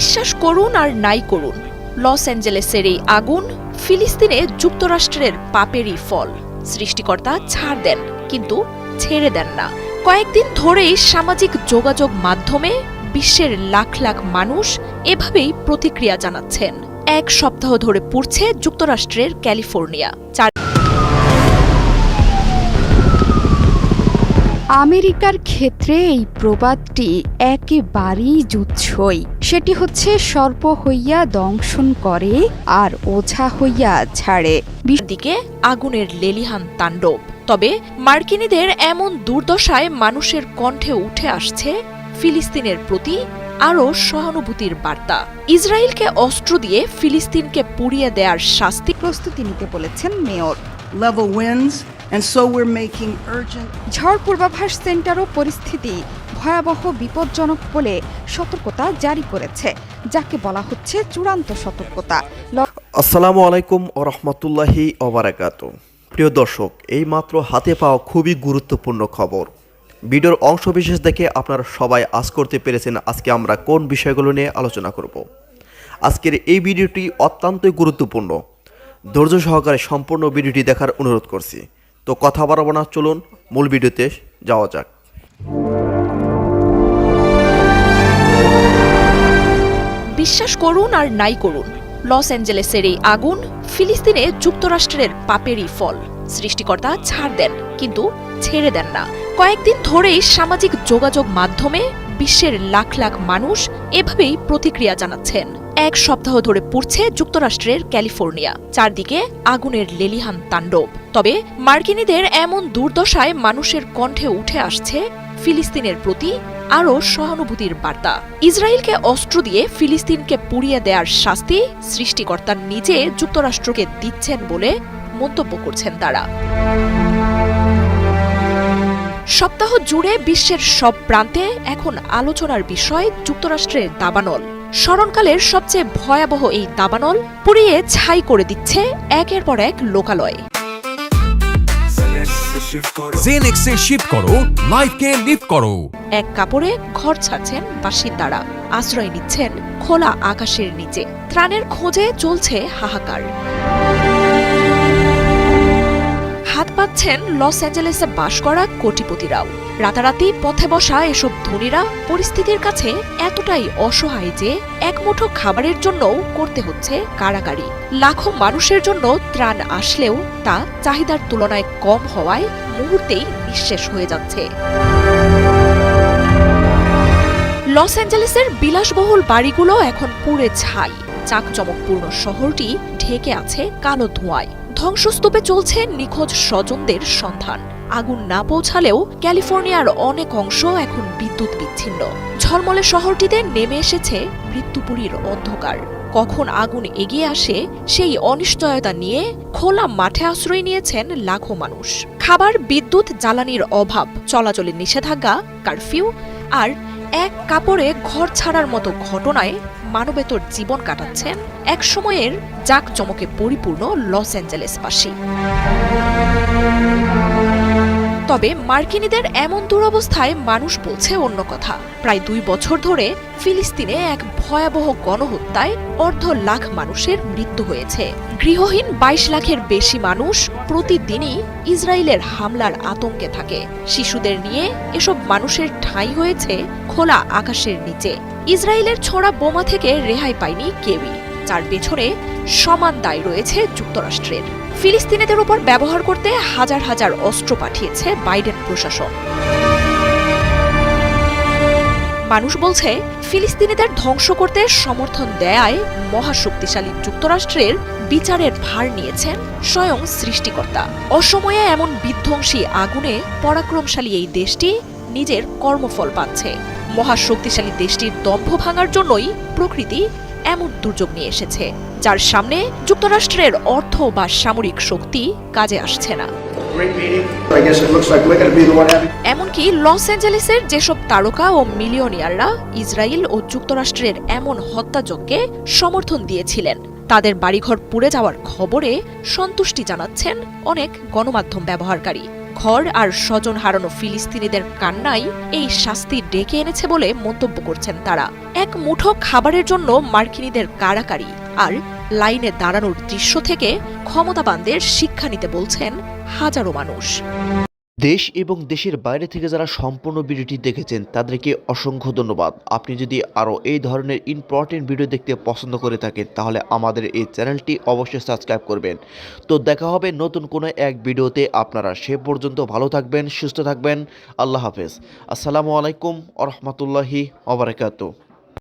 বিশ্বাস করুন আর নাই করুন। লস অ্যাঞ্জেলেসের এই আগুন ফিলিস্তিনে যুক্তরাষ্ট্রের পাপেরই ফল। সৃষ্টিকর্তা ছাড় দেন, কিন্তু ছেড়ে দেন না। কয়েকদিন ধরেই সামাজিক যোগাযোগ মাধ্যমে বিশ্বের লাখ লাখ মানুষ এভাবেই প্রতিক্রিয়া জানাচ্ছেন। এক সপ্তাহ ধরে পুড়ছে যুক্তরাষ্ট্রের ক্যালিফোর্নিয়া। চার আমেরিকার ক্ষেত্রে এই প্রবাদটি একেবারেই জুচ্ছই সেটি হচ্ছে, সর্প হইয়া দংশন করে আর ওঝা হইয়া ছাড়ে। দিকে আগুনের লেলিহান তাণ্ডব। তবে মার্কিনীদের এমন দুর্দশায় মানুষের কণ্ঠে উঠে আসছে ফিলিস্তিনের প্রতি আরও সহানুভূতির বার্তা। ইসরায়েলকে অস্ত্র দিয়ে ফিলিস্তিনকে পুড়িয়ে দেওয়ার শাস্তি প্রস্তুতি নিতে বলেছেন mayor. Level and so we're making urgent ঝড় পূর্বাভাস সেন্টারও পরিস্থিতি ভয়াবহ বিপজ্জনক বলে সতর্কতা জারি করেছে যাকে বলা হচ্ছে চূড়ান্ত সতর্কতা। আসসালামু আলাইকুম ও রহমতুল্লাহি ওবরাকাত। প্রিয় দর্শক এই মাত্র হাতে পাওয়া খুবই গুরুত্বপূর্ণ খবর। ভিডিওর অংশবিশেষ দেখে আপনারা সবাই আজ করতে পেরেছেন আজকে আমরা কোন বিষয়গুলো নিয়ে আলোচনা করব। আজকের এই ভিডিওটি অত্যন্তই গুরুত্বপূর্ণ। ধৈর্য সহকারে সম্পূর্ণ ভিডিওটি দেখার অনুরোধ করছি। তো কথা বাড়াবো না, চলুন মূল ভিডিওতে যাওয়া যাক। বিশ্বাস করুন আর নাই করুন। লস অ্যাঞ্জেলেসের এই আগুন ফিলিস্তিনে যুক্তরাষ্ট্রের পাপেরই ফল। সৃষ্টিকর্তা ছাড় দেন, কিন্তু ছেড়ে দেন না। কয়েকদিন ধরেই সামাজিক যোগাযোগ মাধ্যমে বিশ্বের লাখ লাখ মানুষ এভাবেই প্রতিক্রিয়া জানাচ্ছেন। এক সপ্তাহ ধরে পুড়ছে যুক্তরাষ্ট্রের ক্যালিফোর্নিয়া, চারদিকে আগুনের লেলিহান তাণ্ডব। তবে মার্কিনীদের এমন দুর্দশায় মানুষের কণ্ঠে উঠে আসছে ফিলিস্তিনের প্রতি আরও সহানুভূতির বার্তা। ইসরায়েলকে অস্ত্র দিয়ে ফিলিস্তিনকে পুড়িয়ে দেওয়ার শাস্তি সৃষ্টিকর্তা নিজে যুক্তরাষ্ট্রকে দিচ্ছেন বলে মন্তব্য করছেন তারা। সপ্তাহ জুড়ে বিশ্বের সব প্রান্তে এখন আলোচনার বিষয় যুক্তরাষ্ট্রের দাবানল। স্মরণকালের সবচেয়ে ভয়াবহ এই দাবানল পুড়িয়ে ছাই করে দিচ্ছে একের পর এক লোকালয়। জেনেক্সে শিফট করো লাইফকে লিফট করো। এক কাপড়ে ঘর ছাড়ছেন বাসিন্দারা আশ্রয় নিচ্ছেন খোলা আকাশের নিচে ত্রাণের খোঁজে চলছে হাহাকার। হাত পাচ্ছেন লস অ্যাঞ্জেলেসে বাস করা কোটিপতিরাও। রাতারাতি পথে বসা এসব ধনীরা পরিস্থিতির কাছে এতটাই অসহায় যে এক মুঠো খাবারের জন্যও করতে হচ্ছে কারাকারি লাখো মানুষের জন্য ত্রাণ আসলেও তা চাহিদার তুলনায় কম হওয়ায় মুহূর্তেই নিঃশেষ হয়ে যাচ্ছে। লস অ্যাঞ্জেলেসের বিলাসবহুল বাড়িগুলো এখন পুড়ে ছাই। চাকচমকপূর্ণ শহরটি ঢেকে আছে কালো ধোঁয়ায়। ধ্বংসস্তূপে চলছে নিখোঁজ স্বজনদের সন্ধান। আগুন না পৌঁছালেও ক্যালিফোর্নিয়ার অনেক অংশ এখন বিদ্যুৎ বিচ্ছিন্ন। ঝলমলে শহরটিতে নেমে এসেছে মৃত্যুপুরীর অন্ধকার। কখন আগুন এগিয়ে আসে সেই অনিশ্চয়তা নিয়ে খোলা মাঠে আশ্রয় নিয়েছেন লাখো মানুষ। খাবার, বিদ্যুৎ, জ্বালানির অভাব, চলাচলের নিষেধাজ্ঞা, কারফিউ আর এক কাপড়ে ঘর ছাড়ার মতো ঘটনায় মানবেতর জীবন কাটাচ্ছেন এক সময়ের জাঁকজমকে পরিপূর্ণ লস অ্যাঞ্জেলেসবাসী। তবে মার্কিনীদের এমন দুরবস্থায় মানুষ বলছে অন্য কথা। প্রায় দুই বছর ধরে ফিলিস্তিনে এক ভয়াবহ গণহত্যায় অর্ধ লাখ মানুষের মৃত্যু হয়েছে। গৃহহীন বাইশ লাখের বেশি মানুষ প্রতিদিনই ইসরায়েলের হামলার আতঙ্কে থাকে। শিশুদের নিয়ে এসব মানুষের ঠাঁই হয়েছে খোলা আকাশের নিচে। ইসরায়েলের ছোড়া বোমা থেকে রেহাই পায়নি কেউই, যার পেছনে সমান দায় রয়েছে যুক্তরাষ্ট্রের। ফিলিস্তিনিদের উপর ব্যবহার করতে হাজার হাজার অস্ত্র পাঠিয়েছে বাইডেন প্রশাসন। মানুষ বলছে, ফিলিস্তিনিদের ধ্বংস করতে সমর্থন দেয়ায় মহাশক্তিশালী যুক্তরাষ্ট্রের বিচারের ভার নিয়েছেন স্বয়ং সৃষ্টিকর্তা। অসময়ে এমন বিধ্বংসী আগুনে পরাক্রমশালী এই দেশটি নিজের কর্মফল পাচ্ছে। মহাশক্তিশালী দেশটির দম্ভ ভাঙার জন্যই প্রকৃতি এমন দুর্যোগ নিয়ে এসেছে, যার সামনে যুক্তরাষ্ট্রের অর্থ বা সামরিক শক্তি কাজে আসছে না. এমনকি লস অ্যাঞ্জেলেসের যেসব তারকা ও মিলিয়নিয়াররা ইসরায়েল ও যুক্তরাষ্ট্রের এমন হত্যাযজ্ঞে সমর্থন দিয়েছিলেন, তাদের বাড়িঘর পুড়ে যাওয়ার খবরে সন্তুষ্টি জানাচ্ছেন অনেক গণমাধ্যম ব্যবহারকারী ঘর আর স্বজন হারানো ফিলিস্তিনিদের কান্নাই এই শাস্তি ডেকে এনেছে বলে মন্তব্য করছেন তারা। এক মুঠো খাবারের জন্য মার্কিনীদের কারাকারি আর লাইনে দাঁড়ানোর দৃশ্য থেকে ক্ষমতাবানদের শিক্ষা নিতে বলছেন হাজারো মানুষ। দেশ এবং দেশের বাইরে থেকে যারা সম্পূর্ণ ভিডিওটি দেখেছেন, তাদেরকে অসংখ্য ধন্যবাদ। আপনি যদি আরও এই ধরনের ইম্পর্টেন্ট ভিডিও দেখতে পছন্দ করে থাকেন, তাহলে আমাদের এই চ্যানেলটি অবশ্যই সাবস্ক্রাইব করবেন। তো দেখা হবে নতুন কোনো এক ভিডিওতে আপনারা। সে পর্যন্ত ভালো থাকবেন, সুস্থ থাকবেন। আল্লাহ হাফেজ। আসসালামু আলাইকুম আ রহমতুল্লাহি ওবরাকাতু